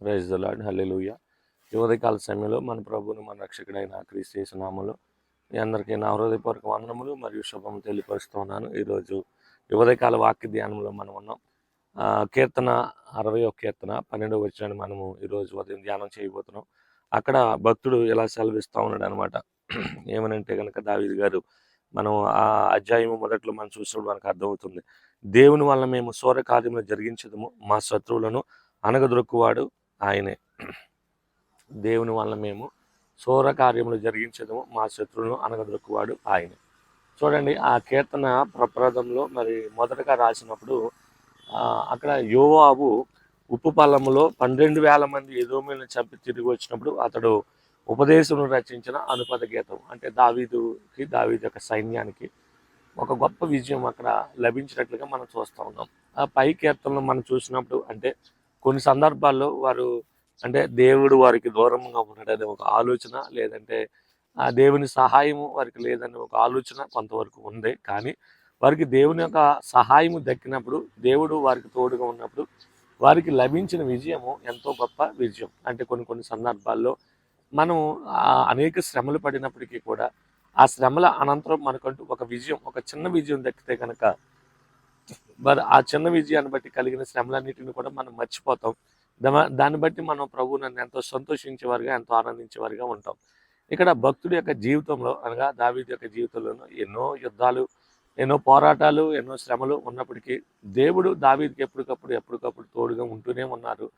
Praise lord హల్లెలూయ ఈ ఉదయకాల సమయంలో మన ప్రభువును మన రక్షకుడైన క్రీస్తు మీ అందరికీ నా హృదయపూర్వక వందనములు మరియు శుభం తెలియపరుస్తూ ఉన్నాను. ఈరోజు ఈ ఉదయకాల వాక్య ధ్యానంలో మనం ఉన్నాం. కీర్తన అరవై ఒక కీర్తన పన్నెండవ వచ్చిన మనము ఈరోజు ఉదయం ధ్యానం చేయబోతున్నాం. అక్కడ భక్తుడు ఇలా సెలవిస్తూ ఉన్నాడు అనమాట ఏమనంటే కనుక దావీదు గారు మనం ఆ అధ్యాయం మొదట్లో మనం చూసినప్పుడు మనకు అర్థమవుతుంది. దేవుని వల్ల మేము సూర్య జరిగించదము. మా శత్రువులను అనగదొరుకువాడు ఆయనే. దేవుని వల్ల మేము సూర కార్యములు జరిగించడము మా శత్రువులను అనగదొక్కువాడు ఆయనే. చూడండి ఆ కీర్తన ప్రప్రదంలో మరి మొదటగా రాసినప్పుడు అక్కడ యోవాబు ఉప్పు పల్లములో పన్నెండు వేల మంది ఎదోమీలను చంపి తిరిగి వచ్చినప్పుడు అతడు ఉపదేశమును రచించిన అనుపద గీతం. అంటే దావీదుకి దావీదు యొక్క సైన్యానికి ఒక గొప్ప విజయం అక్కడ లభించినట్లుగా మనం చూస్తూ ఉన్నాం. ఆ పై కీర్తనలు మనం చూసినప్పుడు అంటే కొన్ని సందర్భాల్లో వారు అంటే దేవుడు వారికి దూరంగా ఉన్నాడనే ఒక ఆలోచన లేదంటే ఆ దేవుని సహాయము వారికి లేదనే ఒక ఆలోచన కొంతవరకు ఉంది. కానీ వారికి దేవుని యొక్క సహాయము దక్కినప్పుడు దేవుడు వారికి తోడుగా ఉన్నప్పుడు వారికి లభించిన విజయము ఎంతో గొప్ప విజయం. అంటే కొన్ని కొన్ని సందర్భాల్లో మనం అనేక శ్రమలు పడినప్పటికీ కూడా ఆ శ్రమల అనంతరం మనకంటూ ఒక విజయం ఒక చిన్న విజయం దక్కితే కనుక మరి ఆ చిన్న విజయాన్ని బట్టి కలిగిన శ్రమలన్నిటిని కూడా మనం మర్చిపోతాం. దా- దాన్ని బట్టి మనం ప్రభువు నన్ను ఎంతో సంతోషించేవారుగా ఎంతో ఆనందించేవారుగా ఉంటాం. ఇక్కడ భక్తుడి యొక్క జీవితంలో అనగా దావీదు యొక్క జీవితంలోనూ ఎన్నో యుద్ధాలు ఎన్నో పోరాటాలు ఎన్నో శ్రమలు ఉన్నప్పటికీ దేవుడు దావీదికి ఎప్పటికప్పుడు ఎప్పటికప్పుడు తోడుగా ఉంటూనే ఉన్నారు.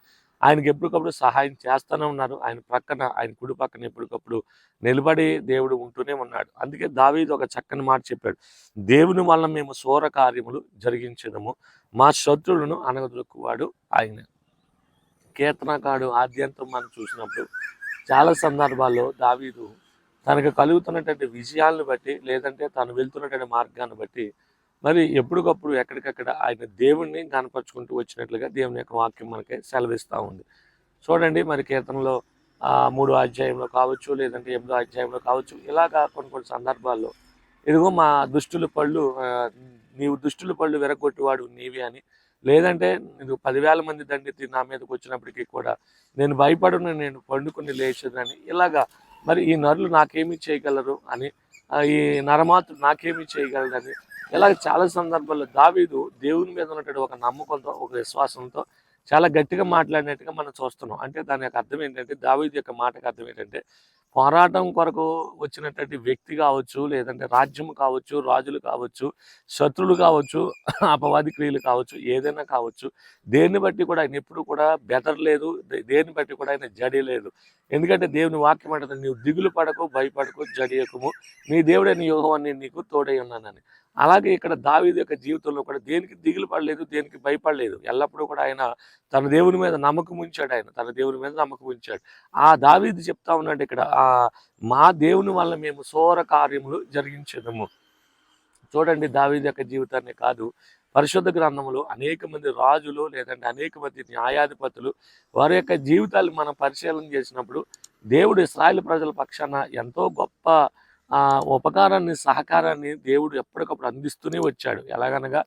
ఆయనకి ఎప్పటికప్పుడు సహాయం చేస్తూనే ఉన్నారు. ఆయన ప్రక్కన ఆయన కుడి పక్కన ఎప్పటికప్పుడు నిలబడి దేవుడు ఉంటూనే ఉన్నాడు. అందుకే దావీదు ఒక చక్కని మాట చెప్పాడు. దేవుని వల్ల మేము సూర కార్యములు జరిగించడము. మా శత్రువులను అనగదొక్కువాడు ఆయన. కీర్తనకాడు ఆద్యంతం మనం చూసినప్పుడు చాలా సందర్భాల్లో దావీదు తనకు కలుగుతున్నటువంటి విజయాలను బట్టి లేదంటే తను వెళ్తున్నటువంటి మార్గాన్ని బట్టి మరి ఎప్పటికప్పుడు ఎక్కడికక్కడ ఆయన దేవుణ్ణి కనపరుచుకుంటూ వచ్చినట్లుగా దేవుని యొక్క వాక్యం మనకి సెలవిస్తూ ఉంది. చూడండి మరి కీర్తనలో మూడో అధ్యాయంలో కావచ్చు లేదంటే ఎనిమిదో అధ్యాయంలో కావచ్చు ఇలాగా కొన్ని కొన్ని సందర్భాల్లో ఇదిగో మా దుష్టుల పళ్ళు నీవు దుష్టుల పళ్ళు విరగొట్టువాడు నీవి అని. లేదంటే నీకు పదివేల మంది దండెత్తి నా మీదకి వచ్చినప్పటికీ కూడా నేను భయపడును నేను పండుకొని లేచదని ఇలాగా మరి ఈ నరులు నాకేమి చేయగలరు అని ఈ నరమాతృ నాకేమి చేయగలరని ఇలాగ చాలా సందర్భాల్లో దావీదు దేవుని మీద ఉన్నటువంటి ఒక నమ్మకంతో ఒక విశ్వాసంతో చాలా గట్టిగా మాట్లాడినట్టుగా మనం చూస్తున్నాం. అంటే దాని యొక్క అర్థం ఏంటంటే దావీదు యొక్క మాటకు అర్థం ఏంటంటే పోరాటం కొరకు వచ్చినటువంటి వ్యక్తి కావచ్చు లేదంటే రాజ్యం కావచ్చు రాజులు కావచ్చు శత్రులు కావచ్చు అపవాది క్రియలు కావచ్చు ఏదైనా కావచ్చు దేన్ని బట్టి కూడా ఆయన ఎప్పుడు కూడా బెటర్ లేదు దేన్ని బట్టి కూడా ఆయన జడి లేదు. ఎందుకంటే దేవుని వాక్యం అంటుంది నీవు దిగులు పడకు భయపడకు జడియకము నీ దేవుడైన యోగం నీకు తోడై ఉన్నానని. అలాగే ఇక్కడ దావీదు యొక్క జీవితంలో కూడా దేనికి దిగులు పడలేదు దేనికి భయపడలేదు. ఎల్లప్పుడూ కూడా ఆయన తన దేవుని మీద నమ్మకం ఉంచాడు ఆయన తన దేవుని మీద నమ్మకం ఉంచాడు. ఆ దావీదు చెప్తా ఉన్నాడు ఇక్కడ ఆ మా దేవుని వల్ల మేము సోర కార్యములు జరిగించదము. చూడండి దావీది యొక్క జీవితాన్ని కాదు పరిశుద్ధ గ్రంథములో అనేక మంది రాజులు లేదంటే అనేక మంది న్యాయాధిపతులు వారి యొక్క జీవితాలు మనం పరిశీలన చేసినప్పుడు దేవుడు ఇస్రాయేల్ ప్రజల పక్షాన ఎంతో గొప్ప ఆ, ఉపకారాన్ని సహకారాన్ని దేవుడు ఎప్పటికప్పుడు అందిస్తూనే వచ్చాడు. ఎలాగనగా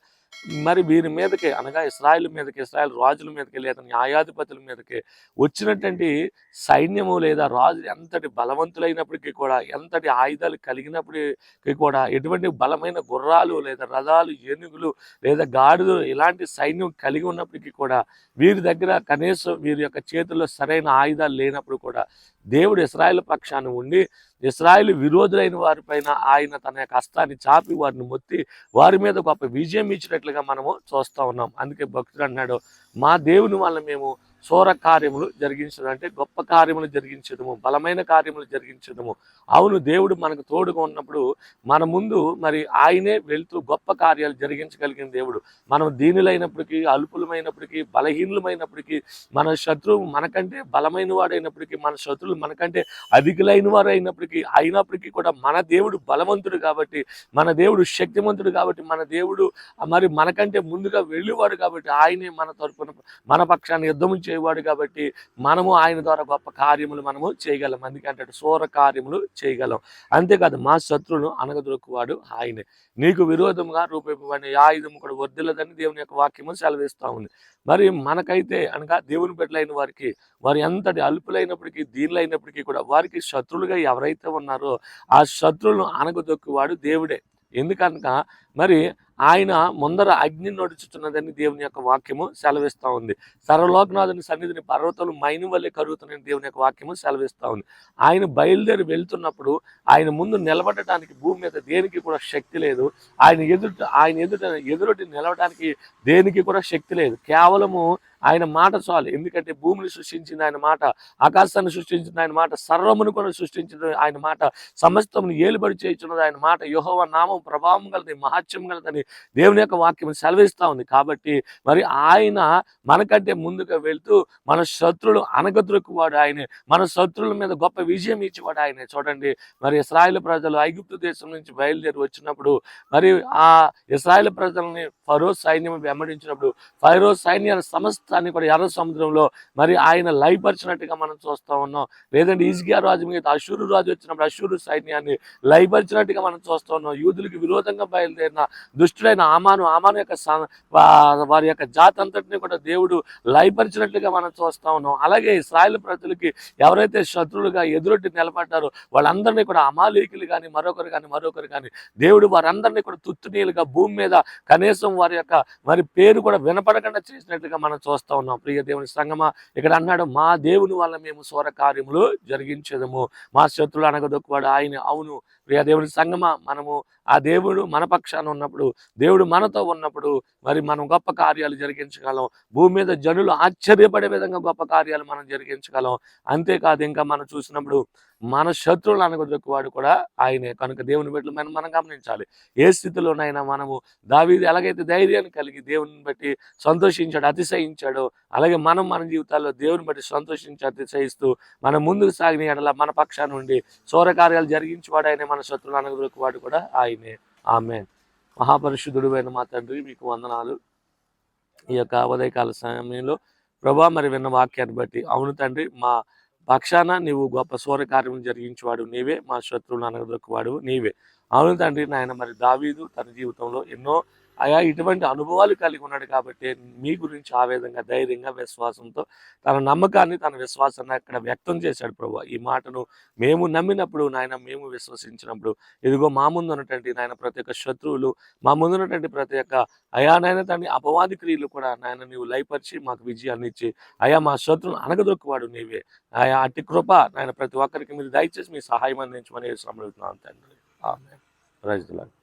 మరి వీరి మీదకి అనగా ఇస్రాయల్ మీదకి ఇస్రాయల్ రాజుల మీదకి లేదా న్యాయాధిపతుల మీదకి వచ్చినటువంటి సైన్యము లేదా రాజు ఎంతటి బలవంతులైనప్పటికీ కూడా ఎంతటి ఆయుధాలు కలిగినప్పటికీ కూడా ఎటువంటి బలమైన గుర్రాలు లేదా రథాలు ఏనుగులు లేదా గాడిదలు ఇలాంటి సైన్యం కలిగి ఉన్నప్పటికీ కూడా వీరి దగ్గర కనీసం వీరి యొక్క చేతుల్లో సరైన ఆయుధాలు లేనప్పుడు కూడా దేవుడు ఇస్రాయేల్ పక్షాన ఉండి ఇస్రాయేల్ విరోధులైన వారిపైన ఆయన తన యొక్క హస్తాన్ని చాపి వారిని మొత్తి వారి మీద గొప్ప విజయం ఇచ్చినట్లుగా మనము చూస్తూ ఉన్నాం. అందుకే భక్తుడు అన్నాడు మా దేవుని వల్ల మేము సోర కార్యములు జరిగించడం అంటే గొప్ప కార్యములు జరిగించడము బలమైన కార్యములు జరిగించడము. అవును దేవుడు మనకు తోడుగా ఉన్నప్పుడు మన ముందు మరి ఆయనే వెళ్తూ గొప్ప కార్యాలు జరిగించగలిగిన దేవుడు. మనం దీనులైనప్పటికీ అల్పులమైనప్పటికీ బలహీనులమైనప్పటికీ మన శత్రువు మనకంటే బలమైన వాడైనప్పటికీ మన శత్రువులు మనకంటే అధికులైన వారు అయినప్పటికీ అయినప్పటికీ కూడా మన దేవుడు బలవంతుడు కాబట్టి మన దేవుడు శక్తివంతుడు కాబట్టి మన దేవుడు మరి మనకంటే ముందుగా వెళ్ళేవాడు కాబట్టి ఆయనే మన తరపున మన పక్షాన్ని యుద్ధం చేయవాడు కాబట్టి మనము ఆయన ద్వారా గొప్ప కార్యములు మనము చేయగలం. ఎందుకంటే సూర కార్యములు చేయగలం. అంతేకాదు మా శత్రువును అనగదొరుకువాడు ఆయనే. నీకు విరోధముగా రూపొందిన ఆయుధం కూడా వర్దిల్లదని దేవుని యొక్క వాక్యము సెలవిస్తూ ఉంది. మరి మనకైతే అనగా దేవుని బిడ్డలైన వారికి వారు ఎంతటి అల్పులైనప్పటికీ దీనులైనప్పటికీ కూడా వారికి శత్రులుగా ఎవరైతే ఉన్నారో ఆ శత్రువులను అనగదొక్కువాడు దేవుడే. ఎందుకనగా మరి ఆయన ముందర అగ్ని నడుచుతున్నదని దేవుని యొక్క వాక్యము సెలవిస్తూ ఉంది. సర్వలోకనాథుని సన్నిధిని పర్వతాలు మైను వల్లే కరుగుతున్నని దేవుని యొక్క వాక్యము సెలవిస్తూ ఉంది. ఆయన బయలుదేరి వెళ్తున్నప్పుడు ఆయన ముందు నిలబడటానికి భూమి మీద దేనికి కూడా శక్తి లేదు. ఆయన ఎదుట ఆయన ఎదుట ఎదురొట్టి నిలవడానికి దేనికి కూడా శక్తి లేదు. కేవలము ఆయన మాట చాలు. ఎందుకంటే భూమిని సృష్టించింది ఆయన మాట ఆకాశాన్ని సృష్టించింది ఆయన మాట సర్వమును కూడా సృష్టించింది ఆయన మాట సమస్తమును ఏలుబడి చేయించున్నది ఆయన మాట. యుహోవ నామం ప్రభావం గలది మహత్యం కలదని దేవుని యొక్క వాక్యం సెలవిస్తూ ఉంది. కాబట్టి మరి ఆయన మనకంటే ముందుగా వెళ్తూ మన శత్రులు అనగద్రొక్కువాడు ఆయనే. మన శత్రువుల మీద గొప్ప విజయం ఇచ్చేవాడు ఆయనే. చూడండి మరి ఇస్రాయేల్ ప్రజలు ఐగుప్తు దేశం నుంచి బయలుదేరి వచ్చినప్పుడు మరి ఆ ఇస్రాయేల్ ప్రజల్ని ఫరో సైన్యం వెంబడించినప్పుడు ఫైరో సైన్యాల సమస్తాన్ని కూడా ఎర్ర సముద్రంలో మరి ఆయన లయపరిచినట్టుగా మనం చూస్తూ ఉన్నాం. లేదంటే ఈజ్గియా రాజు మీద అశూరు రాజు వచ్చినప్పుడు అశూరు సైన్యాన్ని లయపరిచినట్టుగా మనం చూస్తూ ఉన్నాం. యూదులకు విరోధంగా బయలుదేరిన దుష్టుడైన ఆమాను ఆమాను యొక్క వారి యొక్క జాతి అంతటిని కూడా దేవుడు లయపరిచినట్లుగా మనం చూస్తా ఉన్నాం. అలాగే ఇస్రాయల్ ప్రజలకి ఎవరైతే శత్రువులుగా ఎదురొట్టి నిలబడ్డారో వాళ్ళందరినీ కూడా అమాలీకులు కానీ మరొకరు కానీ మరొకరు కానీ దేవుడు వారందరినీ కూడా తుత్తునీలుగా భూమి మీద కనీసం వారి యొక్క మరి పేరు కూడా వినపడకుండా చేసినట్లుగా మనం చూస్తా ఉన్నాం. ప్రియ దేవుని సంగమా ఇక్కడ అన్నాడు మా దేవుని వల్ల మేము సోర కార్యములు జరిగించదము. మా శత్రులు అనగదొక్కువాడు ఆయన. అవును. ప్రియ దేవుని సంగమా మనము ఆ దేవుడు మన పక్షాన ఉన్నప్పుడు దేవుడు మనతో ఉన్నప్పుడు మరి మనం గొప్ప కార్యాలు జరిగించగలం. భూమి మీద జనులు ఆశ్చర్యపడే విధంగా గొప్ప కార్యాలు మనం జరిగించగలం. అంతేకాదు ఇంకా మనం చూసినప్పుడు మన శత్రువులు అనగదొక్కువాడు కూడా ఆయనే. కనుక దేవుని బిడ్డలు మనం మనం గమనించాలి. ఏ స్థితిలోనైనా మనము దావీది ఎలాగైతే ధైర్యాన్ని కలిగి దేవుని బట్టి సంతోషించాడు అతిశయించాడో అలాగే మనం మన జీవితాల్లో దేవుని బట్టి సంతోషించి అతిశయిస్తూ మనం ముందుకు సాగిన ఎడల మన పక్షాన నుండి సౌర కార్యాలు జరిగించేవాడు ఆయన మన శత్రువులు అనగదొక్కువాడు కూడా ఆయనే. ఆమె మహాపరిశుద్ధుడు అయిన మా తండ్రి మీకు వందనాలు. ఈ యొక్క ఉదయకాల సమయంలో ప్రభా మరి విన్న వాక్యాన్ని బట్టి అవును తండ్రి మా పక్షాన నీవు గొప్ప సూర్య కార్యం జరిగించేవాడు నీవే మా శత్రువులు అనగదొక్కువాడు నీవే. అవును తండ్రి నాయన మరి దావీదు తన జీవితంలో ఎన్నో అయా ఇటువంటి అనుభవాలు కలిగి ఉన్నాడు కాబట్టి మీ గురించి ఆ విధంగా ధైర్యంగా విశ్వాసంతో తన నమ్మకాన్ని తన విశ్వాసాన్ని అక్కడ వ్యక్తం చేశాడు ప్రభు. ఈ మాటను మేము నమ్మినప్పుడు నాయన మేము విశ్వసించినప్పుడు ఇదిగో మా ముందు ఉన్నటువంటి నాయన ప్రతి ఒక్క శత్రువులు మా ముందు ఉన్నటువంటి ప్రతి ఒక్క అయా నాయన తన అపవాది క్రియలు కూడా నాయన నీవు లయపరిచి మాకు విజయాన్ని ఇచ్చి అయా మా శత్రువును అనగదొక్కువాడు నీవే. ఆయా అట్టి కృప నాయన ప్రతి ఒక్కరికి మీరు దయచేసి మీ సహాయం అందించమని శ్రమలుతున్నాను తండ్రి. ఆమె రైతులకు